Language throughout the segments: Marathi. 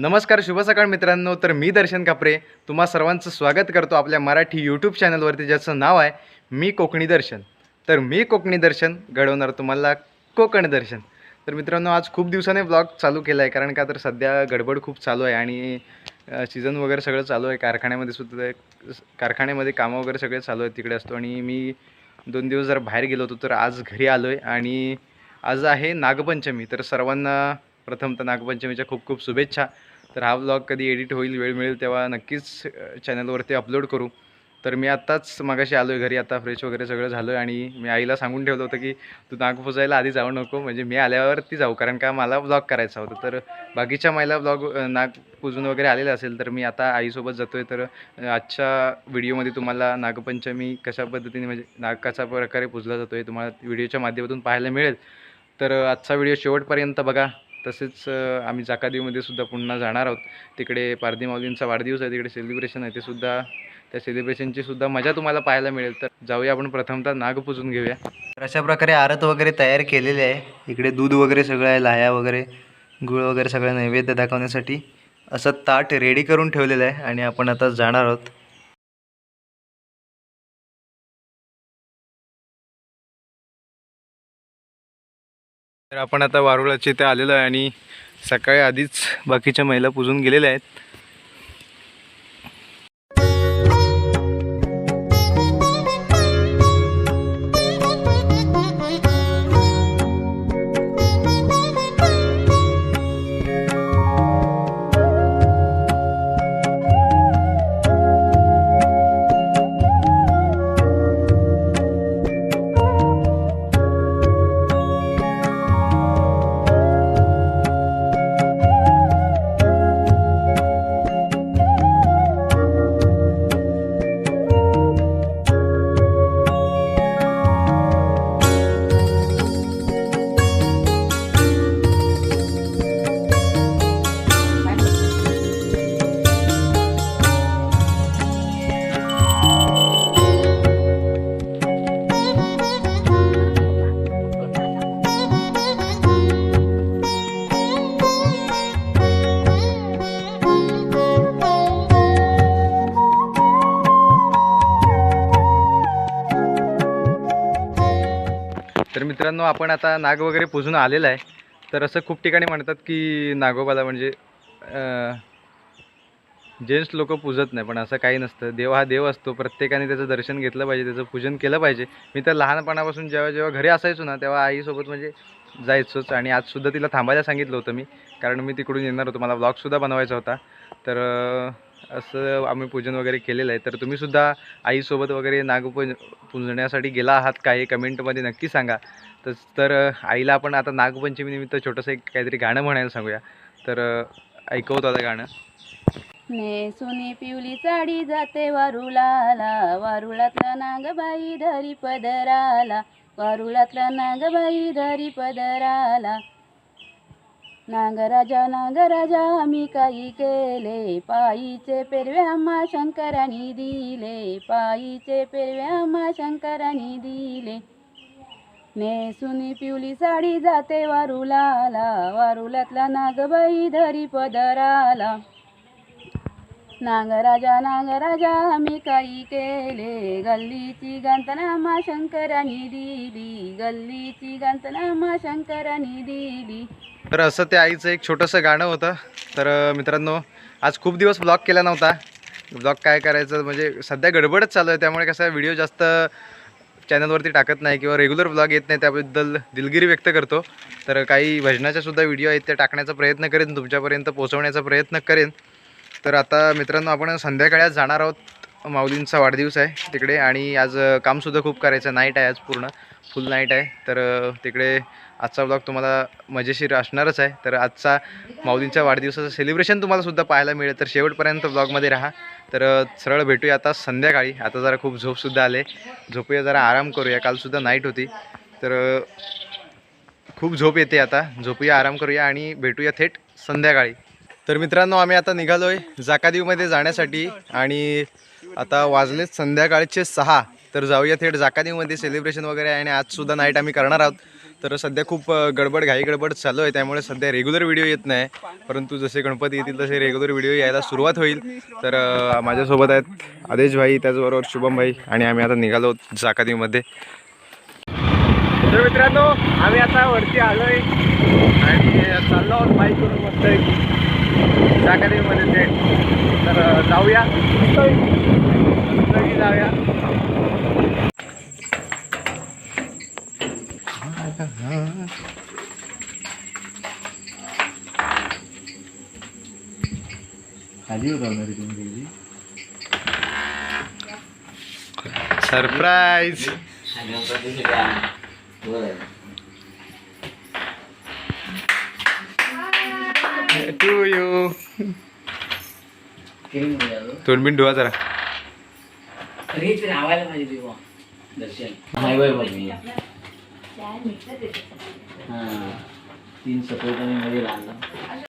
नमस्कार शुभ सकाळ मित्रांनो. तर मी दर्शन कापरे. तुम्हा सर्वांचं स्वागत करतो आपल्या मराठी यूट्यूब चॅनलवरती ज्याचं नाव आहे मी कोकणी दर्शन. तर मी कोकणी दर्शन घडवणार तुम्हाला कोकण दर्शन. तर मित्रांनो आज खूप दिवसाने ब्लॉग चालू केला आहे कारण का तर सध्या गडबड खूप चालू आहे आणि सीझन वगैरे सगळं चालू आहे. कारखान्यामध्ये सुद्धा कारखान्यामध्ये कामं वगैरे सगळे चालू आहे तिकडे असतो. आणि मी दोन दिवस जर बाहेर गेलो होतो तर आज घरी आलो आहे आणि आज आहे नागपंचमी. तर सर्वांना प्रथमतः नागपंचमीच्या खूप खूप शुभेच्छा. तर हा ब्लॉग कधी एडिट होईल वेळ मिळेल तेव्हा नक्कीच चॅनलवरती अपलोड करू. तर मी आत्ताच मगाशी आलो आहे घरी आता फ्रेश वगैरे सगळं झालं आहे आणि मी आईला सांगून ठेवलं होतं की तू नाग पुजायला आधी जाऊ नको म्हणजे मी आल्यावरती जाऊ कारण का मला ब्लॉग करायचा होता. तर बाकीच्या महिला ब्लॉग नाग पुजून वगैरे आलेलं असेल तर मी आता आईसोबत जातो आहे तर आजच्या व्हिडिओमध्ये तुम्हाला नागपंचमी कशा पद्धतीने म्हणजे नाग कशा प्रकारे पूजला जातो आहे तुम्हाला व्हिडिओच्या माध्यमातून पाहायला मिळेल. तर आजचा व्हिडिओ शेवटपर्यंत बघा. तसेच आम्ही जाकादीमध्ये सुद्धा पुन्हा जाणार आहोत. तिकडे पारधी माऊलींचा वाढदिवस आहे तिकडे सेलिब्रेशन आहे ते सुद्धा त्या सेलिब्रेशनची सुद्धा मजा तुम्हाला पाहायला मिळेल. तर जाऊया आपण प्रथमतः नाग पुजून घेऊया. तर अशा प्रकारे आरत वगैरे तयार केलेले आहे. इकडे दूध वगैरे सगळं आहे लाया वगैरे गुळ वगैरे सगळं नैवेद्य दाखवण्यासाठी. असं ताट रेडी करून ठेवलेलं आहे आणि आपण आता जाणार आहोत. आपण आता वारुळाच्या इथे आलेलो आहे आणि सकाळी आधीच बाकीच्या महिला पुजून गेलेल्या आहेत. मित्रांनो आपण आता नाग वगैरे पुजून आलेलं आहे. तर असं खूप ठिकाणी म्हणतात की नागोबाला म्हणजे जेंट्स लोक पूजत नाही पण असं काही नसतं. देव हा देव असतो. प्रत्येकाने त्याचं दर्शन घेतलं पाहिजे त्याचं पूजन केलं पाहिजे. मी तर लहानपणापासून जेव्हा जेव्हा घरी असायचो ना तेव्हा आईसोबत म्हणजे जायचोच. आणि आजसुद्धा तिला थांबायला सांगितलं होतं मी कारण मी तिकडून येणार होतो. मला ब्लॉगसुद्धा बनवायचा होता. तर असं आम्ही पूजन वगैरे केलेलं आहे. तर तुम्हीसुद्धा आईसोबत वगैरे नागपूज पूजण्यासाठी गेला आहात काय हे कमेंटमध्ये नक्की सांगा. तर तर आईला आपण आता नागपंचमीनिमित्त छोटंसं एक काहीतरी गाणं म्हणायला सांगूया. तर ऐकवतो आता गाणं. नेसुनी पिवली साडी जाते वारुळाला वारुळातला नागबाई धरी पदराला वारुळातला नागबाई धरी पदराला. नागराजा नागराजा आम्ही काही केले पायीचे पेरवे आम्हा शंकरांनी दिले पायीचे पेरवे आम्हा शंकराने दिले. नेसुनी पिवली साडी जाते वारुळाला वारुलातला नागबाई धरी पदराला. नागराजा नागराजा आम्ही काही केले. गल्लीची गंतनामा शंकराने दिली. गल्लीची गंतनामा शंकराने दिली. तर असं ते आईचं एक छोटंसं गाणं होतं. तर मित्रांनो आज खूप दिवस ब्लॉग केला नव्हता. ब्लॉग काय करायचं म्हणजे सध्या गडबडच चालू आहे. त्यामुळे कसं व्हिडिओ जास्त चॅनलवरती टाकत नाही किंवा रेग्युलर ब्लॉग येत नाही त्याबद्दल दिलगिरी व्यक्त करतो. तर काही भजनाच्या सुद्धा व्हिडिओ आहेत ते टाकण्याचा प्रयत्न करेन तुमच्यापर्यंत पोहोचवण्याचा प्रयत्न करेन. तर आता मित्रांनो आपण संध्याकाळी जाणार आहोत. माऊलींचा वाढदिवस आहे तिकडे आणि आज कामसुद्धा खूप करायचं. नाईट आहे आज पूर्ण. फुल नाईट आहे. तर तिकडे आजचा ब्लॉग तुम्हाला मजेशीर असणारच आहे. तर आजचा माऊलींच्या वाढदिवसाचं सेलिब्रेशन तुम्हाला सुद्धा पाहायला मिळेल. तर शेवटपर्यंत ब्लॉगमध्ये राहा. तर सरळ भेटूया आता संध्याकाळी. आता जरा खूप झोपसुद्धा आले. झोपूया जरा आराम करूया. कालसुद्धा नाईट होती. तर खूप झोप येते आता. झोपूया आराम करूया आणि भेटूया थेट संध्याकाळी. तर मित्रांनो आम्ही आता निघालो आहे जाकादीवमध्ये जाण्यासाठी आणि आता वाजलेत संध्याकाळचे सहा तर जाऊया थेट जाकादेवीमध्ये सेलिब्रेशन वगैरे आहे आणि आजसुद्धा नाईट आम्ही करणार आहोत. तर सध्या खूप गडबड घाई गडबड चालू आहे त्यामुळे सध्या रेग्युलर व्हिडिओ येत नाही. परंतु जसे गणपती येतील तसे रेग्युलर व्हिडिओ यायला सुरुवात होईल. तर माझ्यासोबत आहेत आदेश भाई त्याचबरोबर शुभम भाई आणि आम्ही आता निघालो जाकातीमध्ये तर मित्रांनो आम्ही आता वरती आलोय आणि चाललो आहोत बाईकवरून मस्त जाकादेवीमध्ये थेट तर अ, जाऊया. मस्तपैकी जाऊया. खाली उतरणार तुम्ही सरप्राईज टू यू तोंड बिन धुवा जरा हां. तीन सपोर्ट आणि मध्ये लागला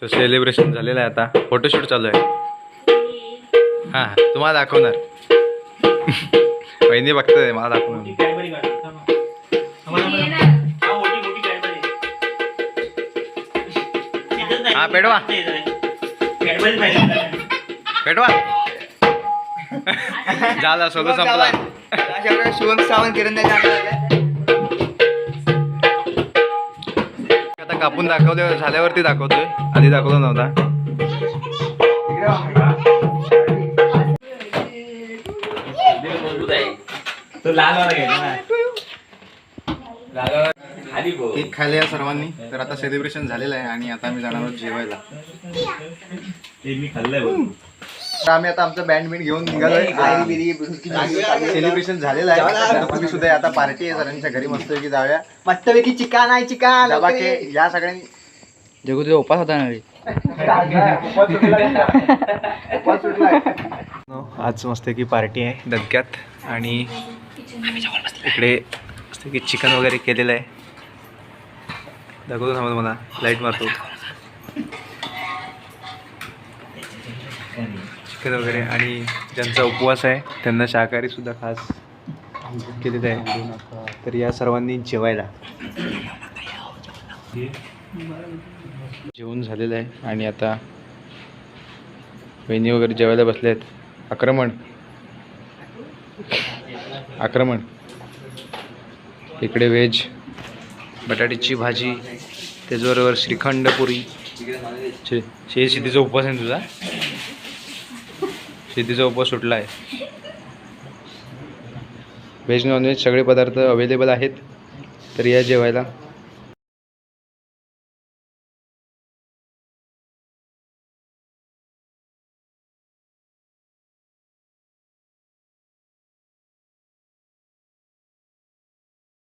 तो सेलिब्रेशन झालेलं आहे आता. फोटोशूट चालू आहे. हां हां. तुम्हाला दाखवणार. वहिनी बघतोय मला दाखवणार. हा पेटवा. पेटवा. झाला सगळं संपला. शिवम सावंत किरण आता कापून दाखवले झाल्यावरती दाखवतोय. आधी दाखवला नव्हता. केक खायला या सर्वांनी. तर आता सेलिब्रेशन झालेलं आहे आणि आता आम्ही जाणार आहोत जेवायला. आम्ही आता आमचं बँड बिंड घेऊन निघालोय. सेलिब्रेशन झालेलं आहे. तुम्ही सुद्धा आता पार्टी आहे सरांच्या घरी मस्त की जाऊया. मस्तपैकी चिकन आहे चिकन डबा केक या. सगळ्यांनी. जगू तुझा उपास होता ना रे आज मस्त की पार्टी आहे दणक्यात आणि इकडे मस्त की चिकन वगैरे केलेलं आहे. दाखवतो थांबा मला लाइट मारतो. भाकर वगैरे आणि ज्यांचा उपवास आहे त्यांना शाकाहारी सुद्धा खास केलेलं आहे. तर या सर्वांनी जेवायला. जेवण झालेलं आहे आणि आता वहिनी वगैरे जेवायला बसले आहेत आक्रमण. आक्रमण. इकडे व्हेज बटाट्याची भाजी त्याचबरोबर श्रीखंड पुरी. शे शेतीचा उपवास आहे तुझा? सिद्धीचा उपवास सुटला आहे व्हेज नॉनव्हेज सगळे पदार्थ अवेलेबल आहेत. तर या जेवायला